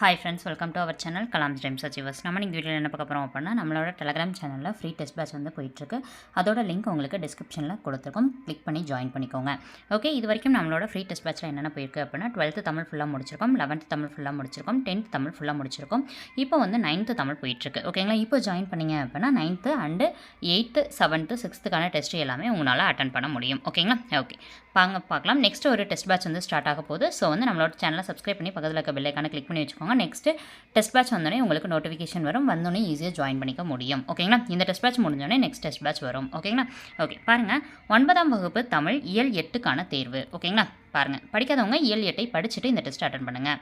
Hi friends welcome to our channel Kalam times சச்சிவஸ் நம்ம நீங்கள் வீடியோவில் என்ன பார்க்க போகிறோம் அப்படின்னா நம்மளோட டெலகிராம் சேனலில் ஃப்ரீ டெஸ்ட் பேட்ச் வந்து போயிட்டுருக்கு. அதோட லிங்க் உங்களுக்கு டிஸ்கிரிப்ஷனில் கொடுத்துருக்கோம். கிளிக் பண்ணி ஜாயின் பண்ணிக்கோங்க. ஓகே இது வரைக்கும் நம்மளோட ஃப்ரீ டெஸ்ட் பேட்ச்சில் என்னென்ன போயிருக்கு அப்படின்னா டுவெல்த்து தமிழ் ஃபுல்லாக முடிச்சிருக்கோம் லெவன்த் தமிழ் ஃபுல்லாக முடிச்சிருக்கோம் டென்த் தமிழ் ஃபுல்லாக முடிச்சிருக்கோம். இப்போ வந்து நைன்த்து தமிழ் போயிட்டுருக்கு. ஓகேங்களா இப்போ ஜாயின் பண்ணீங்க அப்படின்னா நைன்த்து அண்டு எயித்து செவன்த்து சிக்ஸ்த்துக்கான டெஸ்ட் எல்லாமே உங்களால் அட்டன் பண்ண முடியும். ஓகேங்களா ஓகே பாங்க பார்க்கலாம். நெக்ஸ்ட் ஒரு டெஸ்ட் பேட்ச் வந்து ஸ்டார்ட் ஆக போகுது. ஸோ வந்து நம்மளோட சேனலை சப்ஸ்கிரைப் பண்ணி பக்கத்தில் இருக்க பெல்லைக்கான கிளிக் பண்ணி வச்சுக்கோங்க. நெக்ஸ்ட்டு டெஸ்ட் பேட்ச் வந்தோடனே உங்களுக்கு நோட்டிஃபிகேஷன் வரும். வந்தோடனே ஈஸியாக ஜாயின் பண்ணிக்க முடியும். ஓகேங்களா இந்த டெஸ்ட் பேட்ச் முடிஞ்சோடனே நெக்ஸ்ட் டெஸ்ட் பேட்ச் வரும். ஓகேங்களா ஓகே பாருங்கள் ஒன்பதாம் வகுப்பு தமிழ் இயல் எட்டுக்கான தேர்வு. ஓகேங்களா பாருங்கள் படிக்காதவங்க இயல் எட்டை படிச்சுட்டு இந்த டெஸ்ட் அட்டன் பண்ணுங்கள்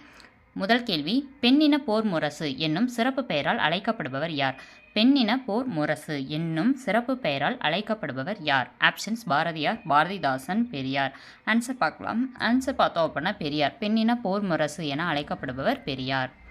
முதல் கேள்வி பெண்ணின போர் முரசு என்னும் சிறப்பு பெயரால் அழைக்கப்படுபவர் யார்? பெண்ணின போர் முரசு என்னும் சிறப்பு பெயரால் அழைக்கப்படுபவர் யார்? ஆப்ஷன்ஸ் பாரதியார் பாரதிதாசன் பெரியார். ஆன்சர் பார்க்கலாம். ஆன்சர் பார்த்தோம் அப்படின்னா பெரியார். பெண்ணின போர் முரசு என அழைக்கப்படுபவர் பெரியார்.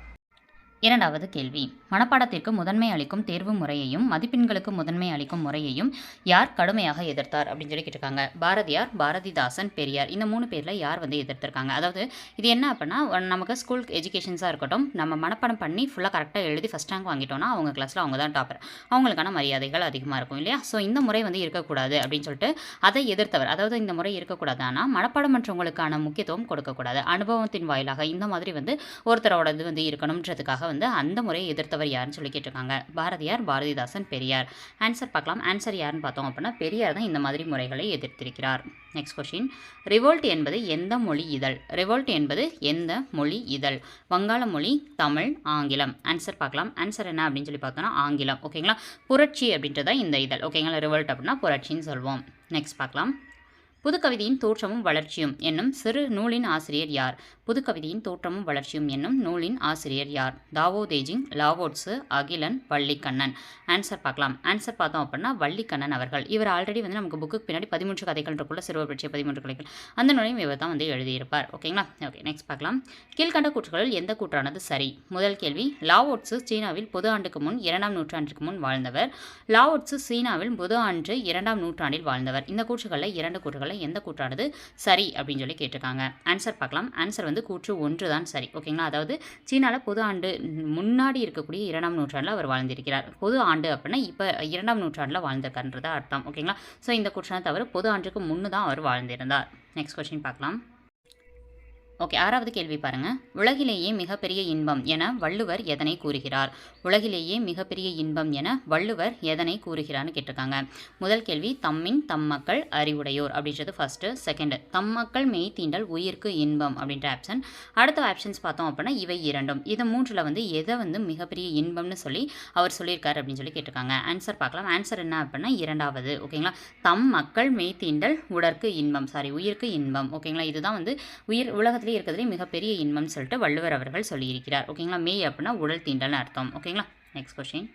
இரண்டாவது கேள்வி. மனப்பாடத்திற்கு முதன்மை அளிக்கும் தேர்வு முறையையும் மதிப்பெண்களுக்கு முதன்மை அளிக்கும் முறையையும் யார் கடுமையாக எதிர்த்தார் அப்படின்னு சொல்லி கேட்டிருக்காங்க. பாரதியார் பாரதிதாசன் பெரியார். இந்த மூணு பேரில் யார் வந்து எதிர்த்திருக்காங்க? அதாவது இது என்ன அப்படின்னா நமக்கு ஸ்கூல் எஜுகேஷன்ஸாக இருக்கட்டும் நம்ம மனப்பாடம் பண்ணி ஃபுல்லாக கரெக்டாக எழுதி ஃபஸ்ட் ரேங்க் வாங்கிட்டோம்னா அவங்க கிளாஸில் அவங்க தான் டாப்பர் அவங்களுக்கான மரியாதைகள் அதிகமாக இருக்கும் இல்லையா? ஸோ இந்த முறை வந்து இருக்கக்கூடாது அப்படின்னு சொல்லிட்டு அதை எதிர்த்தவர். அதாவது இந்த முறை இருக்கக்கூடாது ஆனால் மனப்பாடம் மற்றவங்களுக்கான முக்கியத்துவம் கொடுக்கக்கூடாது. அனுபவத்தின் வாயிலாக இந்த மாதிரி வந்து ஒருத்தரோடது வந்து இருக்கணுன்றதுக்காக வந்து அந்த முறையை எதிர்த்தவர் யாருன்னு சொல்லி கேட்டிருக்காங்க. பாரதியார் பாரதிதாசன் பெரியார். ஆன்சர் பார்க்கலாம். ஆன்சர் யாருன்னு பார்த்தோம் அப்படின்னா பெரியார் தான் இந்த மாதிரி முறைகளை எதிர்த்திருக்கிறார். நெக்ஸ்ட் கொஷின் ரிவோல்ட் என்பது எந்த மொழி இதழ்? ரிவோல்ட் என்பது எந்த மொழி இதழ்? வங்காள மொழி தமிழ் ஆங்கிலம். ஆன்சர் பார்க்கலாம். ஆன்சர் என்ன அப்படின்னு சொல்லி பார்த்தோம்னா ஆங்கிலம். ஓகேங்களா புரட்சி அப்படின்றத இந்த இதழ். ஓகேங்களா ரிவோல்ட் அப்படின்னா புரட்சின்னு சொல்வோம். நெக்ஸ்ட் பார்க்கலாம். புதுக்கவிதையின் தோற்றமும் வளர்ச்சியும் என்னும் சிறு நூலின் ஆசிரியர் யார்? புதுக்கவிதையின் தோற்றமும் வளர்ச்சியும் என்னும் நூலின் ஆசிரியர் யார்? Tao Te Ching Lao Tzu Akilan Vallikannan. Answer பார்க்கலாம். ஆன்சர் பார்த்தோம் அப்படின்னா வள்ளிக்கண்ணன் அவர்கள். இவர் ஆல்ரெடி வந்து நமக்கு புக்கு பின்னாடி பதிமூன்று கதைகள் இருக்குள்ள சிறுவர் பற்றிய பதிமூன்று கதைகள். அந்த நூலையும் இவர் தான் வந்து எழுதியிருப்பார். ஓகேங்களா ஓகே நெக்ஸ்ட் பார்க்கலாம். கீழ்கண்ட கூற்றுகளில் எந்த கூற்றானது சரி? முதல் கேள்வி லாவோட்ஸு சீனாவில் பொது ஆண்டுக்கு முன் இரண்டாம் நூற்றாண்டுக்கு முன் வாழ்ந்தவர். லாவோட்ஸு சீனாவில் பொது ஆண்டு இரண்டாம் நூற்றாண்டில் வாழ்ந்தவர். இந்த கூற்றுகளில் இரண்டு கூற்றுகளை கூற்றுகளில் எந்த கூற்றானது சரி அப்படின்னு சொல்லி கேட்டிருக்காங்க. ஆன்சர் பார்க்கலாம். ஆன்சர் வந்து கூற்று ஒன்று தான் சரி. ஓகேங்களா அதாவது சீனாவில் பொது ஆண்டு முன்னாடி இருக்கக்கூடிய இரண்டாம் நூற்றாண்டில் அவர் வாழ்ந்திருக்கிறார். பொது ஆண்டு அப்படின்னா இப்போ இரண்டாம் நூற்றாண்டில் வாழ்ந்திருக்காருன்றதா அர்த்தம். ஓகேங்களா ஸோ இந்த கூற்றான தவிர பொது ஆண்டுக்கு முன்னு தான் அவர் வாழ்ந்திருந்தார். நெக்ஸ்ட் கொஸ்டின் பார்க்கலாம். ஓகே ஆறாவது கேள்வி பாருங்கள் உலகிலேயே மிகப்பெரிய இன்பம் என வள்ளுவர் எதனை கூறுகிறார்? உலகிலேயே மிகப்பெரிய இன்பம் என வள்ளுவர் எதனை கூறுகிறார்னு கேட்டிருக்காங்க. முதல் கேள்வி தம்மின் தம் மக்கள் அறிவுடையோர் அப்படின்றது ஃபர்ஸ்ட்டு செகண்டு தம் மக்கள் மெய் தீண்டல் உயிர்க்கு இன்பம் அப்படின்ற ஆப்ஷன் அடுத்த ஆப்ஷன்ஸ் பார்த்தோம் அப்படின்னா இவை இரண்டும். இது மூன்றில் வந்து எதை வந்து மிகப்பெரிய இன்பம்னு சொல்லி அவர் சொல்லியிருக்காரு அப்படின்னு சொல்லி கேட்டிருக்காங்க. ஆன்சர் பார்க்கலாம். ஆன்சர் என்ன அப்படின்னா இரண்டாவது. ஓகேங்களா? தம் மக்கள் மெய் தீண்டல் உடற்கு இன்பம். சாரி உயிருக்கு இன்பம். ஓகேங்களா? இதுதான் வந்து உயிர் உலகத்தில் உலகத்திலே இருக்கிறதுலே மிகப்பெரிய இன்பம்னு சொல்லிட்டு வள்ளுவர் அவர்கள் சொல்லியிருக்கிறார். ஓகேங்களா? மெய் அப்படின்னா உடல் தீண்டல்னு அர்த்தம். ஓகேங்களா? நெக்ஸ்ட் கொஷின்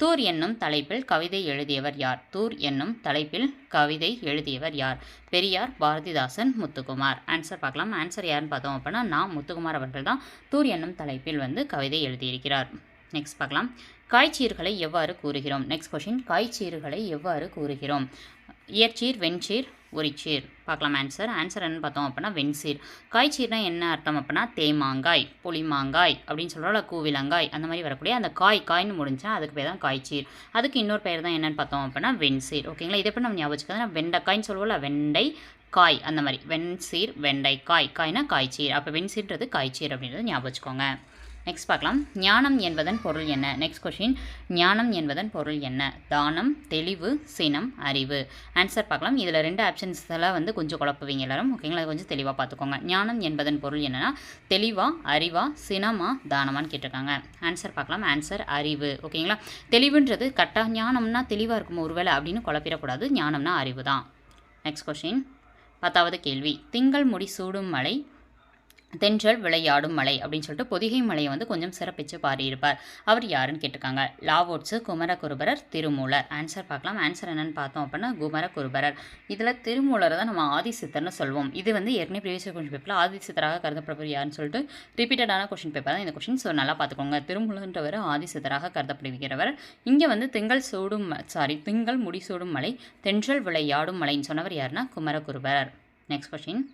தூர் என்னும் தலைப்பில் கவிதை எழுதியவர் யார்? தூர் என்னும் தலைப்பில் கவிதை எழுதியவர் யார்? பெரியார் பாரதிதாசன் முத்துக்குமார். ஆன்சர் பார்க்கலாம். ஆன்சர் யாருன்னு பார்த்தோம் அப்படின்னா நான் முத்துக்குமார் அவர்கள் தான் தூர் என்னும் தலைப்பில் வந்து கவிதை எழுதியிருக்கிறார். நெக்ஸ்ட் பார்க்கலாம். காய்ச்சீர்களை எவ்வாறு கூறுகிறோம்? நெக்ஸ்ட் கொஷின் காய்ச்சீர்களை எவ்வாறு கூறுகிறோம்? இயற்சீர் வெண்சீர் உரிச்சீர். பார்க்கலாம் ஆன்சர் ஆன்சர் என்னென்னு பார்த்தோம் அப்படின்னா வெண்சீர். காய்ச்சீர்னா என்ன அர்த்தம் அப்படின்னா தேமாங்காய் புளிமாங்காய் அப்படின்னு சொல்கிறோம்ல கூவிலங்காய் அந்த மாதிரி வரக்கூடிய அந்த காய் காய்னு முடிஞ்சா அதுக்கு பேர் தான் காய்ச்சீர். அதுக்கு இன்னொரு பேர் தான் என்னென்னு பார்த்தோம் அப்படின்னா வெண்சீர். ஓகேங்களா இதை எப்படி நம்ம ஞாபகம் வச்சுக்கிறதுனா வெண்டைக்காய்ன்னு சொல்லுவோம்ல வெண்டை காய் அந்த மாதிரி. வெண்சீர் வெண்டை காய் காய்னா காய்ச்சீர். அப்போ வெண்சீர்ன்றது காய்ச்சீர் அப்படின்றது ஞாபகம் வச்சுக்கோங்க. நெக்ஸ்ட் பார்க்கலாம். ஞானம் என்பதன் பொருள் என்ன? நெக்ஸ்ட் கொஷின் ஞானம் என்பதன் பொருள் என்ன? தானம் தெளிவு சினம் அறிவு. ஆன்சர் பார்க்கலாம். இதில் ரெண்டு ஆப்ஷன்ஸ் வந்து கொஞ்சம் குழப்புவீங்க எல்லாரும். ஓகேங்களா கொஞ்சம் தெளிவாக பார்த்துக்கோங்க. ஞானம் என்பதன் பொருள் என்னென்னா தெளிவா அறிவா சினமா தானமான்னு கேட்டிருக்காங்க. ஆன்சர் பார்க்கலாம். ஆன்சர் அறிவு. ஓகேங்களா தெளிவுன்றது கரெக்டாக ஞானம்னா தெளிவாக இருக்கும் ஒருவேளை அப்படின்னு குழப்பிடக்கூடாது. ஞானம்னா அறிவு தான் நெக்ஸ்ட் கொஷின் பத்தாவது கேள்வி. திங்கள் முடி சூடும் மலை தென்றல் விளையாடும் மலை அப்படின்னு சொல்லிட்டு பொதிகை மலையை வந்து கொஞ்சம் சிறப்பித்து பாடியிருப்பார். அவர் யாருன்னு கேட்டிருக்காங்க? Lao Tzu Kumaraguruparar Thirumoolar. Answer பார்க்கலாம். ஆன்சர் என்னன்னு பார்த்தோம் அப்படின்னா குமரகுருபரர். இதில் திருமூலரை தான் நம்ம ஆதிசித்தர்னு சொல்வோம். இது வந்து ஏற்கனவே ப்ரீவியஸ் கொஷின் பேப்பரில் ஆதிசித்தராக கருதப்படுவர் யாருன்னு சொல்லிட்டு ரிப்பீட்டடான கொஷின் பேப்பர் தான். இந்த கொஷின் ஸோ நல்லா பார்த்துக்கோங்க. திருமூலன்றவர் ஆதிசித்தராக கருதப்படுகிறவர். இங்கே வந்து திங்கள் சூடும் சாரி திங்கள் முடிசூடும் மலை தென்றல் விளையாடும் மலைன்னு சொன்னவர் யாருன்னா குமரகுருபரர். நெக்ஸ்ட் கொஷின்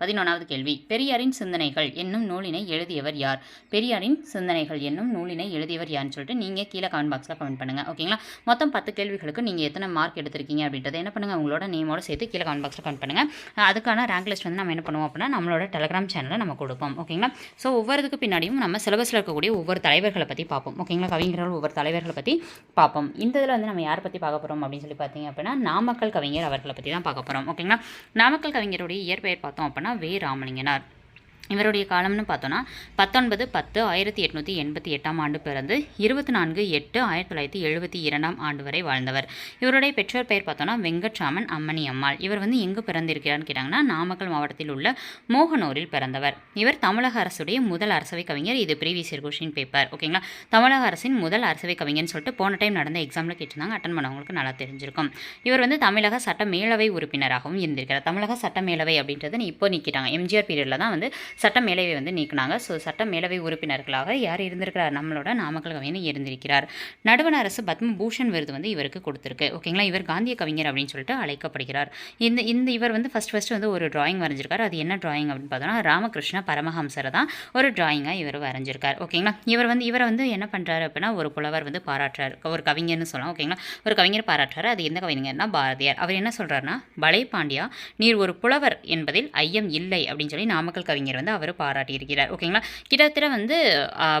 பதினொன்றாவது கேள்வி. பெரியாரின் சிந்தனைகள் என்னும் நூலினை எழுதியவர் யார்? பெரியாரின் சிந்தனைகள் என்னும் நூலினை எழுதியவர் யாருன்னு சொல்லிட்டு நீங்கள் கீழே கமெண்ட் பாக்ஸில் கமெண்ட் பண்ணுங்கள் ஓகேங்களா மொத்தம் பத்து கேள்விகளுக்கு நீங்கள் எத்தனை மார்க் எடுத்திருக்கீங்க அப்படின்றத என்ன பண்ணுங்கள் உங்களோட நேமோட சேர்த்து கீழே கமெண்ட் பாக்ஸில் கமெண்ட் பண்ணுங்கள் அதுக்கான ரேங்க் லிஸ்ட் வந்து நம்ம என்ன பண்ணுவோம் அப்படின்னா நம்மளோட டெலிகிராம் சேனலில் நம்ம கொடுப்போம். ஓகேங்களா ஸோ ஒவ்வொருத்துக்கு பின்னாடியும் நம்ம சிலபஸில் இருக்கக்கூடிய ஒவ்வொரு தலைவர்களை பற்றி பார்ப்போம். ஓகேங்களா கவிஞர்கள் ஒவ்வொரு தலைவர்களை பற்றி பார்ப்போம். இந்த இதில் வந்து நம்ம யாரை பற்றி பார்க்க போகிறோம் அப்படின்னு சொல்லி பார்த்தீங்க அப்படின்னா நாமக்கல் கவிஞர் அவர்களை பற்றி தான் பார்க்க போகிறோம் ஓகேங்களா நாமக்கல் கவிஞருடைய இயற்பெயர் பார்த்தோம் அப்படின்னா வே ராமலிங்கனார். இவருடைய காலம்னு பார்த்தோன்னா பத்தொன்பது பத்து ஆயிரத்தி எட்நூற்றி எண்பத்தி எட்டாம் ஆண்டு பிறந்து இருபத்தி நான்கு எட்டு ஆயிரத்தி தொள்ளாயிரத்தி எழுபத்தி இரண்டாம் ஆண்டு வரை வாழ்ந்தவர். இவருடைய பெற்றோர் பெயர் பார்த்தோன்னா வெங்கட்ராமன் அம்மணி அம்மாள். இவர் வந்து எங்கு பிறந்திருக்கிறார்னு கேட்டாங்கன்னா நாமக்கல் மாவட்டத்தில் உள்ள மோகனூரில் பிறந்தவர். இவர் தமிழக அரசுடைய முதல் அரசவை கவிஞர். இது ப்ரீவியஸ் இயர் கொஷின் பேப்பர் ஓகேங்களா தமிழக அரசின் முதல் அரசவை கவிஞர்னு சொல்லிட்டு போன டைம் நடந்த எக்ஸாமில் கேட்டிருந்தாங்க. அட்டன் பண்ணவங்களுக்கு நல்லா தெரிஞ்சிருக்கும். இவர் வந்து தமிழக சட்ட மேலவை உறுப்பினராகவும் இருந்திருக்கிறார். தமிழக சட்ட மேலவை அப்படின்றது இப்போ நிற்கிட்டாங்க எம்ஜிஆர் பீரியடில் தான் வந்து சட்ட மேலவை வந்து நீக்கினாங்க. ஸோ சட்ட மேலவை உறுப்பினர்களாக யார் இருந்திருக்கிறார்? நம்மளோட நாமக்கல் கவிஞர் இருந்திருக்கிறார். நடுவண அரசு பத்மபூஷன் விருது வந்து இவருக்கு கொடுத்துருக்கு. ஓகேங்களா? இவர் காந்திய கவிஞர் அப்படின்னு சொல்லிட்டு அழைக்கப்படுகிறார். இந்த இந்த இவர் வந்து ஃபஸ்ட் ஃபஸ்ட்டு வந்து ஒரு டிராயிங் வரைஞ்சிருக்காரு. அது என்ன டிராயிங் அப்படின்னு பார்த்தோன்னா ராமகிருஷ்ண பரமஹம்சரை தான் ஒரு டிராயிங்காக இவர் வரைஞ்சிருக்கார். ஓகேங்களா? இவர் வந்து இவரை வந்து என்ன பண்ணுறாரு அப்படின்னா ஒரு புலவர் வந்து பாராட்டுறாரு. ஒரு கவிஞர்னு சொல்லலாம். ஓகேங்களா? ஒரு கவிஞர் பாராட்டுறாரு. அது எந்த கவிஞர்னா பாரதியார். அவர் என்ன சொல்கிறாருன்னா பலை பாண்டியா நீர் ஒரு புலவர் என்பதில் ஐயம் இல்லை அப்படின்னு சொல்லி நாமக்கல் கவிஞர் வந்து அவர் பாராட்டியிருக்கிறார். ஓகேங்களா? கிட்டத்தட்ட வந்து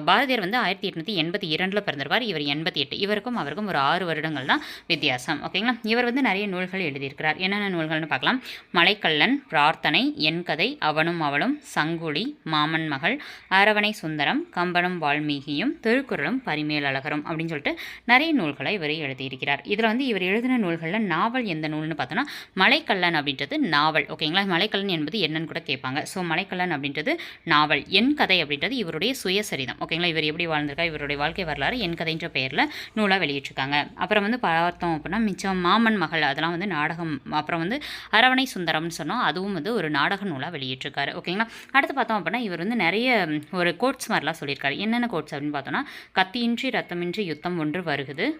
பாரதியார் வந்து ஆயிரத்தி எட்நூற்றி எண்பத்தி இரண்டில் பிறந்திருப்பார். இவர் எண்பத்தி எட்டு. இவருக்கும் அவருக்கும் ஒரு ஆறு வருடங்கள் தான் வித்தியாசம். ஓகேங்களா? இவர் வந்து நிறைய நூல்கள் எழுதியிருக்கிறார். என்னென்ன நூல்கள்னு பார்க்கலாம். மலைக்கல்லன் பிரார்த்தனை என் கதை அவனும் அவளும் சங்குலி மாமன் மகள் அரவணை சுந்தரம் கம்பனும் வால்மீகியும் திருக்குறளும் பரிமேலழகரும் அப்படின்னு சொல்லிட்டு நிறைய நூல்களை இவர் எழுதியிருக்கிறார். இதில் வந்து இவர் எழுதின நூல்களில் நாவல் எந்த நூல்னு பார்த்தோன்னா மலைக்கல்லன் அப்படின்றது நாவல். ஓகேங்களா? மலைக்கல்லன் என்பது என்னன்னு கூட கேட்பாங்க. ஸோ மலைக்கல்லன் அப்படின்றது நாவல் என் கதை அப்படின்றது இவருடைய சுயசரிதம். ஓகேங்களா இவர் எப்படி வாழ்ந்திருக்கா? இவருடைய வாழ்க்கை வரலாறு என் கதைன்ற பெயரில் நூலாக வெளியிட்டிருக்காங்க. அப்புறம் வந்து பார்த்தோம் அப்படின்னா மிச்சம் மாமன் மகள் அதெல்லாம் வந்து நாடகம் அப்புறம் வந்து அரவணை சுந்தரம்னு சொன்னோம். அதுவும் வந்து ஒரு நாடக நூலாக வெளியிட்டிருக்காரு. ஓகேங்களா அடுத்து பார்த்தோம் அப்படின்னா இவர் வந்து நிறைய ஒரு கோட்ஸ் மாதிரிலாம் சொல்லியிருக்காரு. என்னென்ன கோட்ஸ் அப்படின்னு பார்த்தோன்னா கத்தியின்றி ரத்தமின்றி யுத்தம் ஒன்று வருகுது.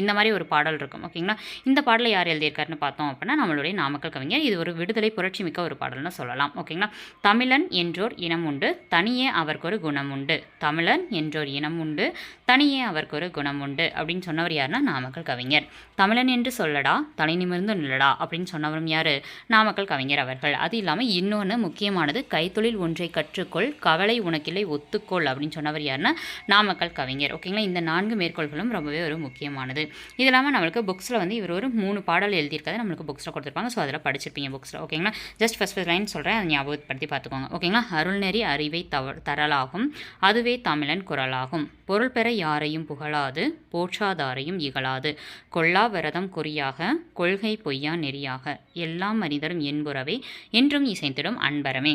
இந்த மாதிரி ஒரு பாடல் இருக்கும் ஓகேங்களா இந்த பாடலை யார் எழுதியிருக்காருன்னு பார்த்தோம் அப்படின்னா நம்மளுடைய நாமக்கல் கவிஞர். இது ஒரு விடுதலை புரட்சி மிக்க ஒரு பாடல்னு சொல்லலாம் ஓகேங்களா தமிழன் என்றோர் இனம் உண்டு தனியே அவருக்கு ஒரு குணம் உண்டு. தமிழன் என்றோர் இனம் உண்டு தனியே அவருக்கு ஒரு குணம் உண்டு அப்படின்னு சொன்னவர் யாருன்னா நாமக்கல் கவிஞர். தமிழன் என்று சொல்லடா தலை நிமிர்ந்து நில்லடா அப்படின்னு சொன்னவரும் யார்? நாமக்கல் கவிஞர் அவர்கள். அது இல்லாமல் இன்னொன்று முக்கியமானது கைத்தொழில் ஒன்றை கற்றுக்கொள் கவலை உனக்கில்லை ஒத்துக்கொள் அப்படின்னு சொன்னவர் யாருன்னா நாமக்கல் கவிஞர் ஓகேங்களா இந்த நான்கு மேற்கோள்களும் ரொம்பவே ஒரு முக்கியமானது. இது இல்லாமல் நம்மளுக்கு புக்ஸில் வந்து இவர் ஒரு மூணு பாடல் எழுதியிருக்காது நம்மளுக்கு புக்ஸில் கொடுத்துருப்பாங்க. ஸோ அதில் படிச்சிருப்பீங்க புக்ஸில் ஓகேங்களா ஜஸ்ட் ஃபஸ்ட் ஃபஸ்ட் லைன் சொல்கிறேன் அதை ஞாபகப்படுத்தி பார்த்துக்கோங்க. ஓகேங்களா அருள்நெறி அறிவை தவ தரலாகும். அதுவே தமிழன் குரலாகும். பொருள் பெற யாரையும் புகழாது. போற்றாதாரையும் இகழாது. கொல்லா விரதம் குறியாக கொள்கை பொய்யா நெறியாக. எல்லா மனிதரும் என்புறவே என்றும் இசைந்திடும் அன்பரமே.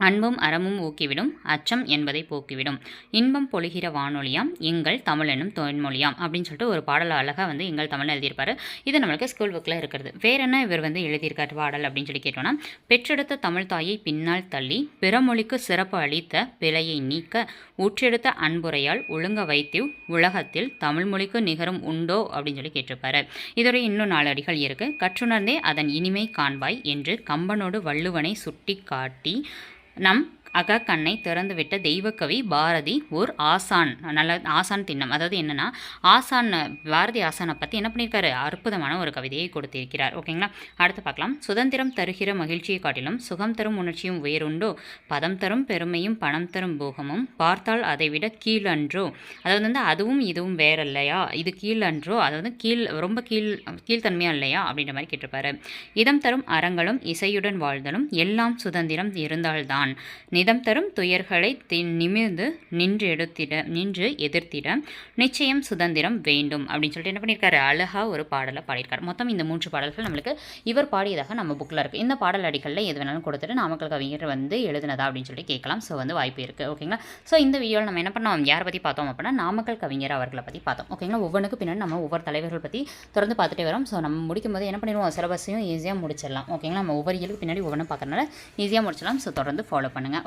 அன்பும் அறமும் ஊக்கிவிடும் அச்சம் என்பதை போக்கிவிடும். இன்பம் பொழிகிற வானொலியாம் எங்கள் தமிழ் எனும் தொன்மொழியாம் அப்படின்னு சொல்லிட்டு ஒரு பாடல் அழகாக வந்து எங்கள் தமிழ் எழுதியிருப்பாரு. இது நம்மளுக்கு ஸ்கூல் புக்கில் இருக்கிறது. வேற என்ன இவர் வந்து எழுதியிருக்கார் பாடல் அப்படின்னு சொல்லி கேட்டோம்னா பெற்றெடுத்த தமிழ் தாயை பின்னால் தள்ளி பிறமொழிக்கு சிறப்பு அளித்த பிழையை நீக்க ஊற்றெடுத்த அன்புரையால் ஒழுங்க வைத்து உலகத்தில் தமிழ் மொழிக்கு நிகரும் உண்டோ? அப்படின்னு சொல்லி கேட்டிருப்பாரு. இதோட இன்னும் நாலு அடிகள் கற்றுணர்ந்தே அதன் இனிமை காண்பாய் என்று கம்பனோடு வள்ளுவனை சுட்டி காட்டி nắm அக கண்ணை திறந்துவிட்ட தெய்வக்கவி பாரதி ஓர் ஆசான். நல்ல ஆசான் திண்ணம். அதாவது என்னென்னா ஆசான் பாரதி ஆசானை பற்றி என்ன பண்ணியிருக்காரு? அற்புதமான ஒரு கவிதையை கொடுத்திருக்கிறார். ஓகேங்களா? அடுத்து பார்க்கலாம். சுதந்திரம் தருகிற மகிழ்ச்சியை காட்டிலும் சுகம் தரும் உணர்ச்சியும் வேறுண்டோ? பதம் தரும் பெருமையும் பணம் தரும் போகமும் பார்த்தால் அதைவிட கீழன்றோ? அதாவது வந்து அதுவும் இதுவும் வேற இல்லையா இது கீழன்றோ? அதாவது கீழ் ரொம்ப கீழ் கீழ்த்தன்மையாக இல்லையா? அப்படின்ற மாதிரி கேட்டிருப்பாரு. இதம் தரும் அறங்களும் இசையுடன் வாழ்தலும் எல்லாம் சுதந்திரம் இருந்தால்தான் நிதம் தரும் துயர்களை நிமிர்ந்து நின்று எடுத்திட நின்று எதிர்த்திட நிச்சயம் சுதந்திரம் வேண்டும் அப்படின்னு சொல்லிட்டு என்ன பண்ணியிருக்காரு? அழகா ஒரு பாடலை பாடியிருக்காரு. மொத்தம் இந்த மூன்று பாடல்கள் நம்மளுக்கு இவர் பாடியதாக நம்ம புக்கில் இருக்குது இந்த பாடல் அடிகளில் எது வேணாலும் கொடுத்துட்டு நாமக்கல் கவிஞர் வந்து எழுதுனதா அப்படின்னு சொல்லிட்டு கேட்கலாம். ஸோ வந்து வாய்ப்பு இருக்குது ஓகேங்களா ஸோ இந்த வீடியோவில் நம்ம என்ன பண்ணோம்? யாரை பற்றி பார்த்தோம் அப்படின்னா நாமக்கல் கவிஞர் அவர்களை பற்றி பார்த்தோம். ஓகேங்களா ஒவ்வொன்றுக்கு பின்னாடி நம்ம ஒவ்வொரு தலைவர்கள் பற்றி தொடர்ந்து பார்த்துட்டே வரோம். ஸோ நம்ம முடிக்கும் போது என்ன பண்ணிடுவோம்? சிலபஸையும் ஈஸியாக முடிச்சிடலாம். ஓகேங்களா நம்ம ஒவ்வொரு இயலுக்கு பின்னாடி ஒவ்வொன்றும் பார்க்குறனால ஈஸியாக முடிச்சிடலாம். ஸோ தொடர்ந்து ஃபாலோ பண்ணுங்கள்